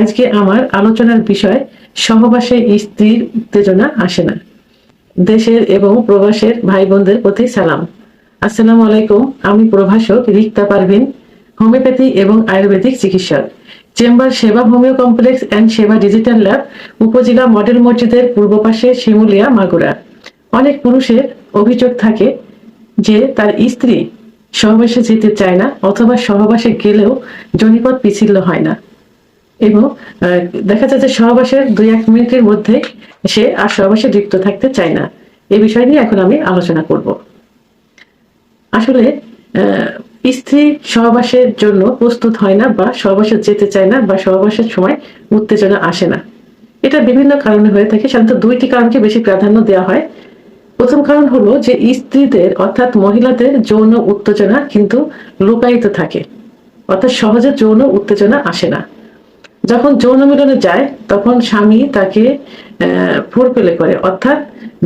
আজকে আমার আলোচনার বিষয়, সহবাসে স্ত্রীর উত্তেজনা আসে না। দেশের এবং প্রবাসের ভাই বোনদের প্রতি সালাম। আসসালামু আলাইকুম, আমি প্রভাষক রিক্তা পারভিন, হোমিওপ্যাথি এবং আয়ুর্বেদিক চিকিৎসক। Chamber Seba homeo complex and Seba digital lab, উপজেলা মডেল মসজিদের পূর্ব পাশে শিমুলিয়া, মাগুরা। অনেক পুরুষের অভিযোগ থাকে যে তার স্ত্রী সহবাসে যেতে চায় না অথবা সহবাসে গেলেও জনিপথ পিছিল্য হয় না। এবং দেখা যায় যে সহবাসের দুই এক মিনিটের মধ্যে সে আর সহবাসে লিপ্ত থাকতে চায় না। এই বিষয় নিয়ে এখন আমি আলোচনা করব। আসলে স্ত্রী সহবাসের জন্য প্রস্তুত হয় না বা সহবাসে যেতে চায় না বা সহবাসের সময় উত্তেজনা আসে না। এটা বিভিন্ন কারণে হয়ে থাকে। সাধারণত দুইটি কারণকে বেশি প্রাধান্য দেওয়া হয়। প্রথম কারণ হলো যে স্ত্রীদের, অর্থাৎ মহিলাদের যৌন উত্তেজনা কিন্তু লুকায়িত থাকে। অর্থাৎ সহজে যৌন উত্তেজনা আসে না। যখন যৌন মিলনে যায়, তখন স্বামী তাকে ফোর পেলে করে। অর্থাৎ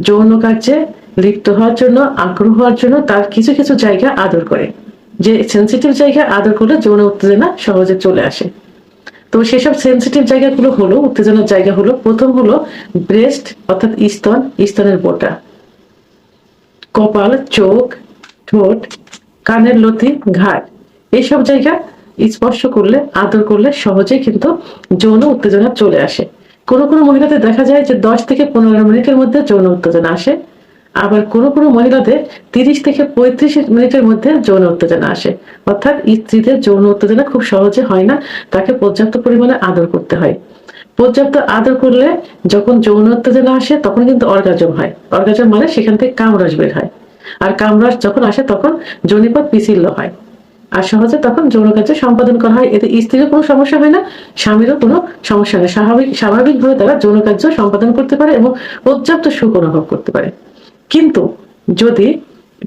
যৌন কার্যে লিপ্ত হওয়ার জন্য, আগ্রহ হওয়ার জন্য তার কিছু কিছু জায়গা আদর করে। যে সেন্সিটিভ জায়গা আদর করলে যৌন উত্তেজনা সহজে চলে আসে। তো সেসব সেন্সিটিভ জায়গাগুলো হলো, উত্তেজনার জায়গা হলো, প্রথম হলো ব্রেস্ট অর্থাৎ স্তন, স্তনের বোটা। কপাল, চোখ, ঠোঁট, কানের লতি ঘাট এইসব জায়গা স্পর্শ করলে, আদর করলে সহজেই কিন্তু যৌন উত্তেজনা চলে আসে। কোনো কোনো মহিলাদের দেখা যায় যে দশ থেকে পনেরো মিনিটের মধ্যে যৌন উত্তেজনা আসে। আবার কোনো কোনো মহিলাদের তিরিশ থেকে পঁয়ত্রিশ মিনিটের মধ্যে যৌন উত্তেজনা আসে। অর্থাৎ স্ত্রীদের যৌন উত্তেজনা খুব সহজে হয় না, তাকে পর্যাপ্ত পরিমাণে আদর করতে হয়। পর্যাপ্ত আদর করলে যখন যৌন উত্তেজনা আসে, তখন কিন্তু অর্গাজম হয়। অর্গাজম মানে সেখান থেকে কামরস বের হয়। আর কামরস যখন আসে, তখন জনিপথ পিছিল্য হয়। আর সহজে তখন যৌন কার্য সম্পাদন করা হয়। এতে স্ত্রীরও কোনো সমস্যা হয় না, স্বামীরও কোনো সমস্যা নেই। স্বাভাবিক, স্বাভাবিকভাবে তারা যৌন কার্য সম্পাদন করতে পারে এবং পর্যাপ্ত সুখ অনুভব করতে পারে। কিন্তু যদি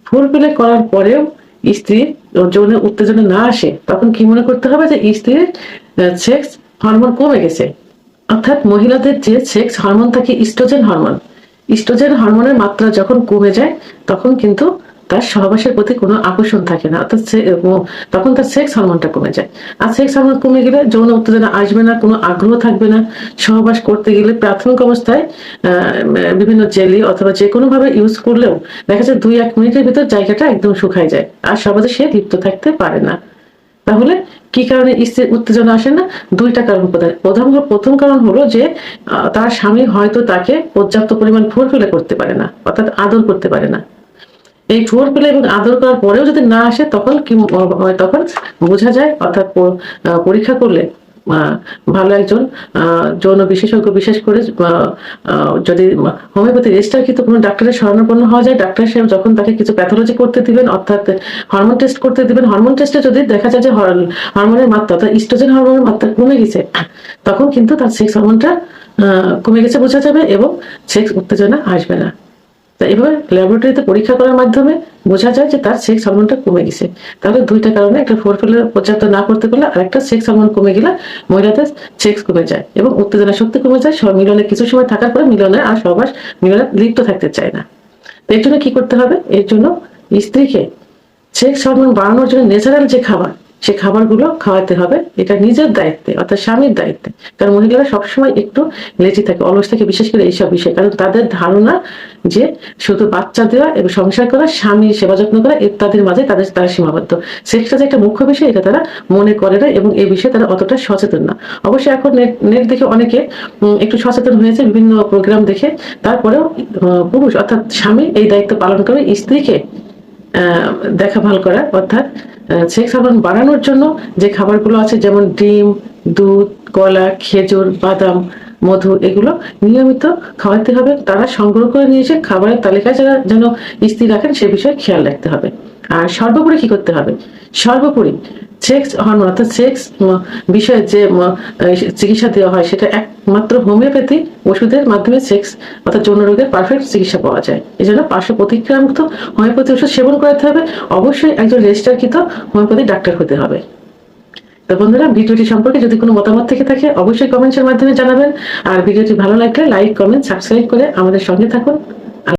ফুল পেলে করার পরেও স্ত্রীর যৌন উত্তেজনা না আসে, তখন কি মনে করতে হবে যে স্ত্রীর সেক্স হরমোন কমে গেছে? অর্থাৎ মহিলাদের যে সেক্স হরমোন থাকে ইস্ট্রোজেন হরমোন ইস্ট্রোজেন হরমোনের মাত্রা যখন কমে যায়, তখন কিন্তু তার সহবাসের প্রতি কোনো আকর্ষণ থাকে না। অর্থাৎ তখন তার সেক্স হরমোনটা কমে যায়। আর সেক্স হরমোন কমে গেলে যৌন উত্তেজনা আসবে না, কোনো আগ্রহ থাকবে না। সহবাস করতে গেলে প্রাথমিক অবস্থায় বিভিন্ন জেলি অথবা যে কোনো ভাবে ইউজ করলেও দেখা যায় দুই এক মিনিটের ভিতর জায়গাটা একদম শুকায় যায়। আর সহজে সে লিপ্ত থাকতে পারে না। তাহলে কি কারণে স্ত্রীর উত্তেজনা আসে না? দুইটা কারণ প্রধান। প্রথম প্রথম কারণ হলো যে তার স্বামী হয়তো তাকে পর্যাপ্ত পরিমাণ ফোর ফেলে করতে পারে না, অর্থাৎ আদর করতে পারে না। এই ফোর পেলে এবং আদর করার পরেও যদি না আসে, তখন কি তখন বোঝা যায়, অর্থাৎ পরীক্ষা করলে ভালো একজন যৌন বিশেষজ্ঞ বিশেষ করে যদি হোমিওপ্যাথি রেজিস্টারকৃত কোনো ডাক্তারের শরণাপন্ন হওয়া যায়, ডাক্তার সাহেব যখন তাকে কিছু প্যাথোলজি করতে দিবেন, অর্থাৎ হরমোন টেস্ট করতে দিবেন হরমোন টেস্টে যদি দেখা যায় যে হর- হরমোনের মাত্রা, অর্থাৎ ইস্ট্রোজেন হরমোনের মাত্রা কমে গেছে, তখন কিন্তু তার সেক্স হরমোনটা কমে গেছে বোঝা যাবে এবং সেক্স উত্তেজনা আসবে না। তা এভাবে ল্যাবরেটরিতে পরীক্ষা করার মাধ্যমে বোঝা যায় যে তার সেক্স হরমোনটা কমে গেছে। তাহলে দুইটা কারণে একটা ফোর ফেলে পর্যাপ্ত না করতে পারলে আর একটা সেক্স হরমোন কমে গেলে মহিলাদের সেক্স কমে যায় এবং উত্তেজনা শক্তি কমে যায়। সব মিলনে কিছু সময় থাকার পরে মিলনে আর সবার মিলনে লিপ্ত থাকতে চায় না। তো এর জন্য কি করতে হবে? এর জন্য স্ত্রীকে সেক্স হরমোন বাড়ানোর জন্য ন্যাচারাল যে খাবার সে খাবারগুলো খাওয়াতে হবে। এটা নিজের দায়িত্বে, অর্থাৎ স্বামীর দায়িত্বে। কারণ মহিলারা সবসময় একটু লেজি থাকে, অলস থাকে, বিশেষ করে এইসব বিষয়ে। কারণ তাদের ধারণা যে শুধু বাচ্চা দেওয়া এবং সংসার করা স্বামী সেবা যত্ন করা ইত্যাদির মাঝে তাদের, তারা সীমাবদ্ধ। সেক্সটা যে একটা মুখ্য বিষয়, এটা তারা মনে করে না এবং এই বিষয়ে তারা অতটা সচেতন না। অবশ্যই এখন নেট নেট দেখে অনেকে একটু সচেতন হয়েছে, বিভিন্ন প্রোগ্রাম দেখে। তারপরেও পুরুষ অর্থাৎ স্বামী এই দায়িত্ব পালন করে স্ত্রীকে দেখাভাল করা, অর্থাৎ সেক্স হরমোন বাড়ানোর জন্য যে খাবারগুলো আছে, যেমন ডিম, দুধ, কলা, খেজুর, বাদাম, মধু, এগুলো নিয়মিত খাওয়াতে হবে। তারা সংগ্রহ করে নিয়ে এসে খাবারের তালিকায় যারা যেন স্থির রাখেন, সে বিষয়ে খেয়াল রাখতে হবে। আর সর্বোপরি কি করতে হবে? সর্বোপরি সেক্স হরমোন অর্থাৎ সেক্স বিষয়ে যে চিকিৎসা দেওয়া হয়, সেটা একমাত্র হোমিওপ্যাথি ওষুধের মাধ্যমে সেক্স অর্থাৎ যৌন রোগের পারফেক্ট চিকিৎসা পাওয়া যায়। এই জন্য পার্শ্ব প্রতিক্রিয়ামুক্ত হোমিওপ্যাথি ওষুধ সেবন করাতে হবে। অবশ্যই একজন রেজিস্টারকৃত হোমিওপ্যাথি ডাক্তার হতে হবে। তো বন্ধুরা, ভিডিওটি সম্পর্কে যদি কোনো মতামত থেকে থাকে, অবশ্যই কমেন্টসের মাধ্যমে জানাবেন। আর ভিডিওটি ভালো লাগলে লাইক কমেন্ট সাবস্ক্রাইব করে আমাদের সঙ্গে থাকুন।